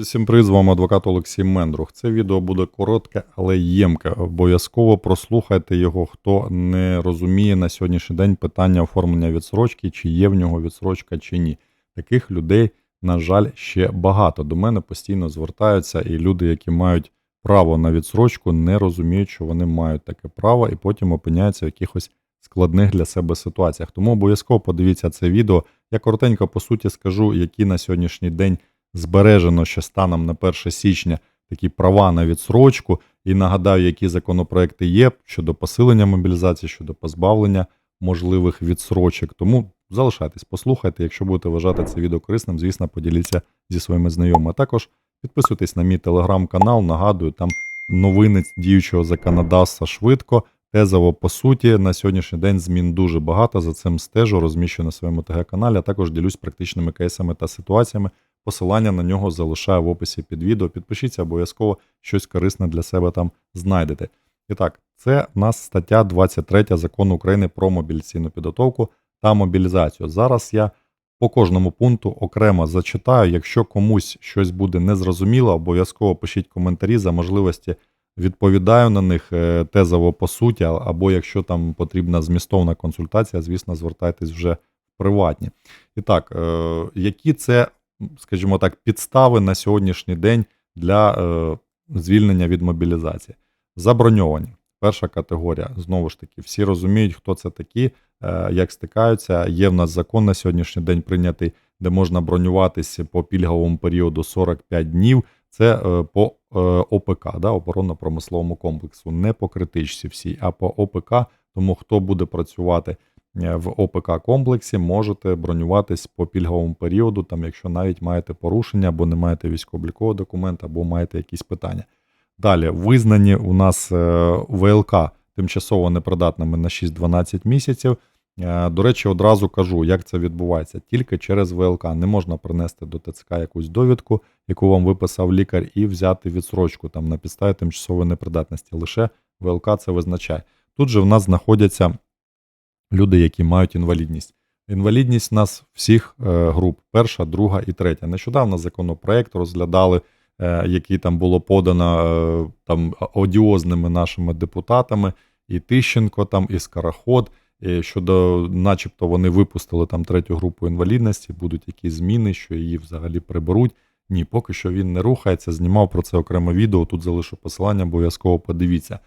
Всім привіт, з вами адвокат Олексій Мендрух. Це відео буде коротке, але ємке. Обов'язково прослухайте його, хто не розуміє на сьогоднішній день питання оформлення відсрочки, чи є в нього відсрочка, чи ні. Таких людей, на жаль, ще багато. До мене постійно звертаються, і люди, які мають право на відсрочку, не розуміють, що вони мають таке право, і потім опиняються в якихось складних для себе ситуаціях. Тому обов'язково подивіться це відео. Я коротенько по суті скажу, які на сьогоднішній день збережено ще станом на 1 січня такі права на відсрочку, і нагадаю, які законопроекти є щодо посилення мобілізації, щодо позбавлення можливих відсрочок. Тому залишайтесь, послухайте. Якщо будете вважати це відео корисним, звісно, поділіться зі своїми знайомими. А також підписуйтесь на мій телеграм-канал. Нагадую, там новини діючого законодавства швидко. Тезово, по суті, на сьогоднішній день змін дуже багато. За цим стежу, розміщую на своєму ТГ-каналі, а також ділюсь практичними кейсами та ситуаціями. Посилання на нього залишаю в описі під відео. Підпишіться, обов'язково щось корисне для себе там знайдете. І так, це в нас стаття 23 закону України про мобілізаційну підготовку та мобілізацію. Зараз я по кожному пункту окремо зачитаю. Якщо комусь щось буде незрозуміло, обов'язково пишіть коментарі за можливості. Відповідаю на них е, тезово по суті, або якщо там потрібна змістовна консультація, звісно, звертайтесь вже в приватні. І так, е, які це, скажімо так, підстави на сьогоднішній день для е, звільнення від мобілізації? Заброньовані. Перша категорія. Знову ж таки, всі розуміють, хто це такі, як стикаються. Є в нас закон на сьогоднішній день прийнятий, де можна бронюватися по пільговому періоду 45 днів. Це по ОПК, да, оборонно-промисловому комплексу, не по критичці всій, а по ОПК. Тому хто буде працювати в ОПК комплексі, можете бронюватись по пільговому періоду, там, якщо навіть маєте порушення, або не маєте військово-облікового документа, або маєте якісь питання. Далі, визнані у нас ВЛК тимчасово непридатними на 6-12 місяців. До речі, одразу кажу, як це відбувається. Тільки через ВЛК не можна принести до ТЦК якусь довідку, яку вам виписав лікар, і взяти відсрочку там на підставі тимчасової непридатності. Лише ВЛК це визначає. Тут же в нас знаходяться люди, які мають інвалідність. Інвалідність нас всіх груп: перша, друга і третя. Нещодавно законопроект розглядали, який там було подано там одіозними нашими депутатами, і Тищенко, там, і Скороход. Щодо, начебто, вони випустили там третю групу інвалідності, будуть якісь зміни, що її взагалі приберуть. Ні, поки що він не рухається. Знімав про це окреме відео. Тут залишу посилання, обов'язково подивіться.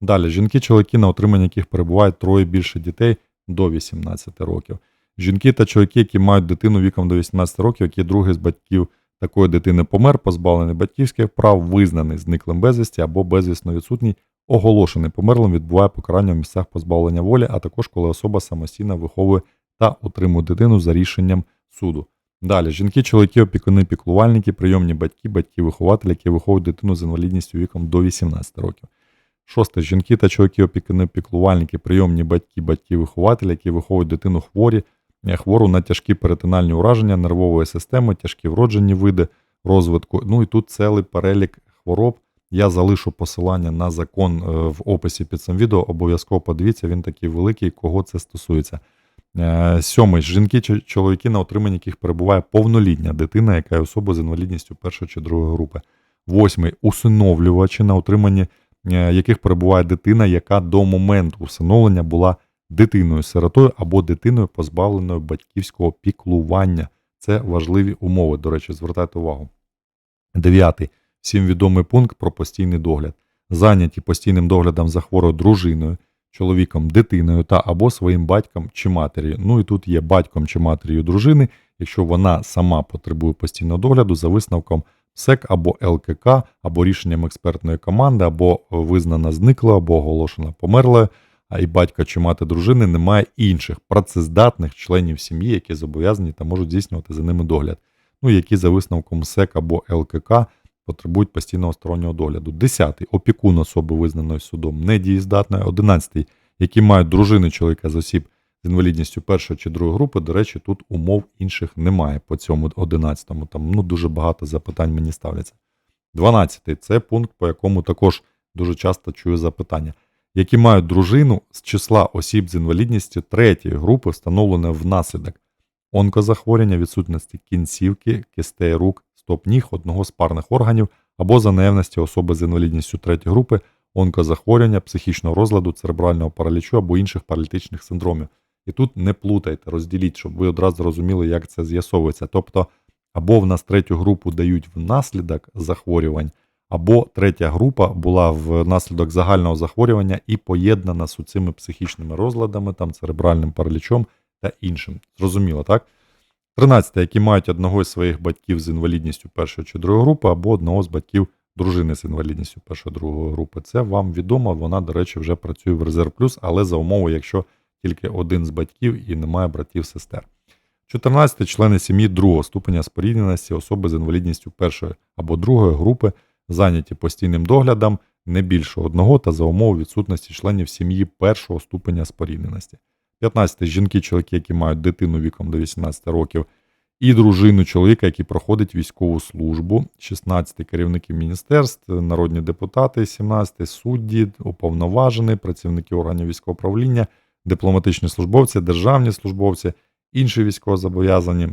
Далі, жінки, чоловіки, на отримання яких перебувають троє більше дітей до 18 років. Жінки та чоловіки, які мають дитину віком до 18 років, які другий з батьків такої дитини помер, позбавлений батьківських прав, визнаний зниклим безвісті або безвісно відсутній оголошений померлим відбуває покарання в місцях позбавлення волі, а також коли особа самостійно виховує та утримує дитину за рішенням суду. Далі жінки, чоловіки, опікуни, піклувальники, прийомні батьки, батьки-вихователі, які виховують дитину з інвалідністю віком до 18 років. Шосте. Жінки та чоловіки, опікуни, піклувальники, прийомні батьки, батьки-вихователі, які виховують дитину хворі, хвору на тяжкі перетинальні ураження нервової системи, тяжкі вроджені види розвитку. Ну і тут цілий перелік хвороб. Я залишу посилання на закон в описі під цим відео. Обов'язково подивіться, він такий великий, кого це стосується. Сьомий жінки чи чоловіки, на отриманні яких перебуває повнолітня дитина, яка є особа з інвалідністю першої чи другої групи. Восьмий усиновлювачі, на отриманні яких перебуває дитина, яка до моменту усиновлення була дитиною-сиротою або дитиною, позбавленою батьківського піклування. Це важливі умови. До речі, звертайте увагу. Дев'ятий всім відомий пункт про постійний догляд. Зайняті постійним доглядом за хворою дружиною, чоловіком, дитиною та або своїм батьком чи матір'ю. Ну і тут є батьком чи матір'ю дружини, якщо вона сама потребує постійного догляду за висновком СЕК або ЛКК, або рішенням експертної команди, або визнана зниклою, або оголошена померлою, а і батька чи мати дружини немає інших працездатних членів сім'ї, які зобов'язані та можуть здійснювати за ними догляд. Ну, які за висновком СЕК або ЛКК потребують постійного стороннього догляду. Десятий опікун особи, визнаної судом, недієздатної. Одинадцятий, які мають дружини чоловіка з осіб інвалідністю першої чи другої групи. До речі, тут умов інших немає по цьому одинадцятому. Там ну, дуже багато запитань мені ставляться. Дванадцятий це пункт, по якому також дуже часто чую запитання. Які мають дружину з числа осіб з інвалідністю третьої групи, встановлене внаслідок онкозахворювання, відсутності кінцівки, кистей рук, стоп ніг одного з парних органів або за наявності особи з інвалідністю третьої групи, онкозахворювання, психічного розладу, церебрального паралічу або інших паралітичних синдромів. І тут не плутайте, розділіть, щоб ви одразу розуміли, як це з'ясовується. Тобто, або в нас третю групу дають внаслідок захворювань, або третя група була внаслідок загального захворювання і поєднана з цими психічними розладами, там церебральним паралічом та іншим. Зрозуміло, так? 13. Які мають одного із своїх батьків з інвалідністю першої чи другої групи, або одного з батьків дружини з інвалідністю першої другої групи. Це вам відомо, вона, до речі, вже працює в резерв плюс, але за умови, якщо тільки один з батьків і немає братів-сестер. 14. Члени сім'ї другого ступеня спорідненості особи з інвалідністю першої або другої групи, зайняті постійним доглядом не більше одного та за умови відсутності членів сім'ї першого ступеня спорідненості. 15. Жінки, чоловіки, які мають дитину віком до 18 років, і дружину чоловіка, який проходить військову службу. 16. Керівники міністерств, народні депутати, 17. судді, уповноважені, працівники органів військового управління, дипломатичні службовці, державні службовці, інші військовозобов'язані.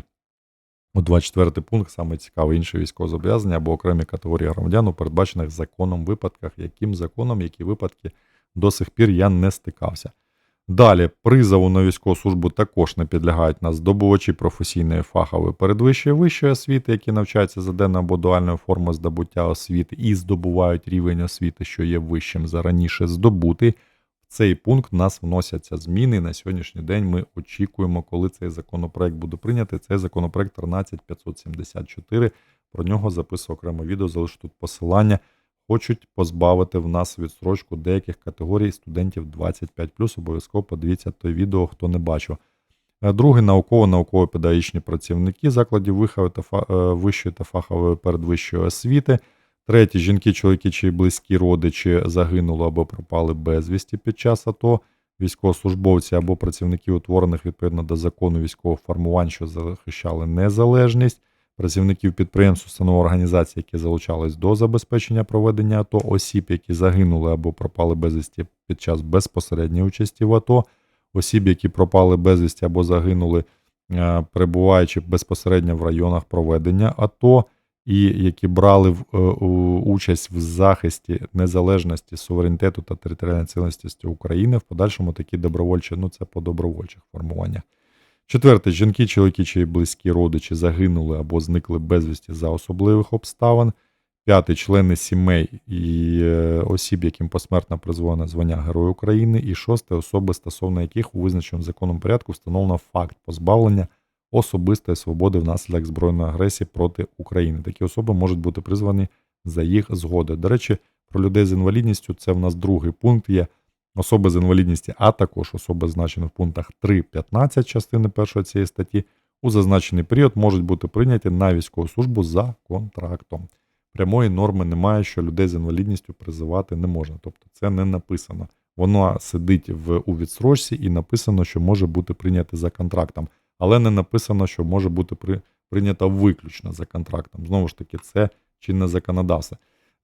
У 24 пункт саме цікавий інші військовозобов'язання або окремі категорії громадян у передбачених законом випадках, яким законом, які випадки до сих пір я не стикався. Далі, призову на військову службу також не підлягають на здобувачі професійної фахової передвищої вищої освіти, які навчаються за денною або дуальною формою здобуття освіти і здобувають рівень освіти, що є вищим за раніше здобутий. Цей пункт в нас вносяться зміни. На сьогоднішній день ми очікуємо, коли цей законопроект буде прийнятий. Цей законопроект 13574. Про нього записую окреме відео, залишу тут посилання. Хочуть позбавити в нас відстрочку деяких категорій студентів 25+. Обов'язково подивіться той відео, хто не бачив. Е, Другий науково-науково-педагогічні працівники закладів е, вищої та фахової передвищої освіти. Третє жінки, чоловіки чи близькі родичі загинули або пропали безвісті під час АТО, військовослужбовці або працівники утворених відповідно до закону військових формувань, що захищали незалежність, працівників підприємств, установ організацій, які залучались до забезпечення проведення АТО, осіб, які загинули або пропали безвісті під час безпосередньої участі в АТО, осіб, які пропали безвісті або загинули, е, перебуваючи безпосередньо в районах проведення АТО і які брали в, е, у- участь в захисті незалежності, суверенітету та територіальної цілісності України. В подальшому такі добровольчі, ну це по добровольчих формуваннях. Четверте, жінки, чоловіки чи близькі родичі загинули або зникли безвісті за особливих обставин. П'яте, члени сімей і е, осіб, яким посмертно призволене звання Герой України. І шосте, особи, стосовно яких у визначеному законом порядку встановлено факт позбавлення особистої свободи внаслідок збройної агресії проти України. Такі особи можуть бути призвані за їх згодою. До речі, про людей з інвалідністю це в нас другий пункт є. Особи з інвалідністю, а також особи, значені в пунктах 3.15 частини першої цієї статті, у зазначений період можуть бути прийняті на військову службу за контрактом. Прямої норми немає, що людей з інвалідністю призивати не можна. Тобто це не написано. Воно сидить в, у відсрочці і написано, що може бути прийнято за контрактом, але не написано, що може бути при, прийнято виключно за контрактом. Знову ж таки, це чинне законодавство.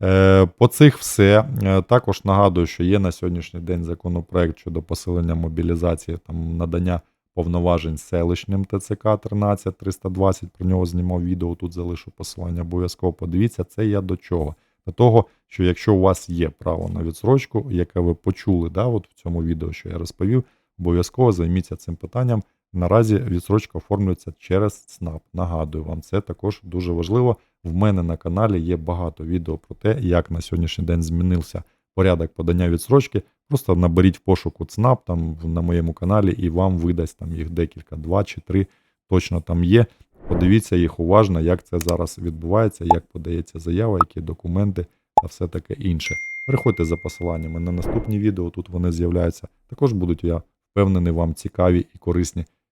Е, По цих все. Е, Також нагадую, що є на сьогоднішній день законопроект щодо посилення мобілізації, там надання повноважень селищним ТЦК 13320. Про нього знімав відео. Тут залишу посилання. Обов'язково подивіться. Це я до чого? До того, що якщо у вас є право на відсрочку, яке ви почули, да, от в цьому відео, що я розповів, обов'язково займіться цим питанням. Наразі відсрочка оформлюється через ЦНАП. Нагадую вам, це також дуже важливо. В мене на каналі є багато відео про те, як на сьогоднішній день змінився порядок подання відсрочки. Просто наберіть в пошуку ЦНАП там на моєму каналі, і вам видасть там їх декілька, два чи три. Точно там є. Подивіться їх уважно, як це зараз відбувається, як подається заява, які документи та все таке інше. Переходьте за посиланнями на наступні відео. Тут вони з'являються. Також будуть, я впевнений, вам цікаві і корисні.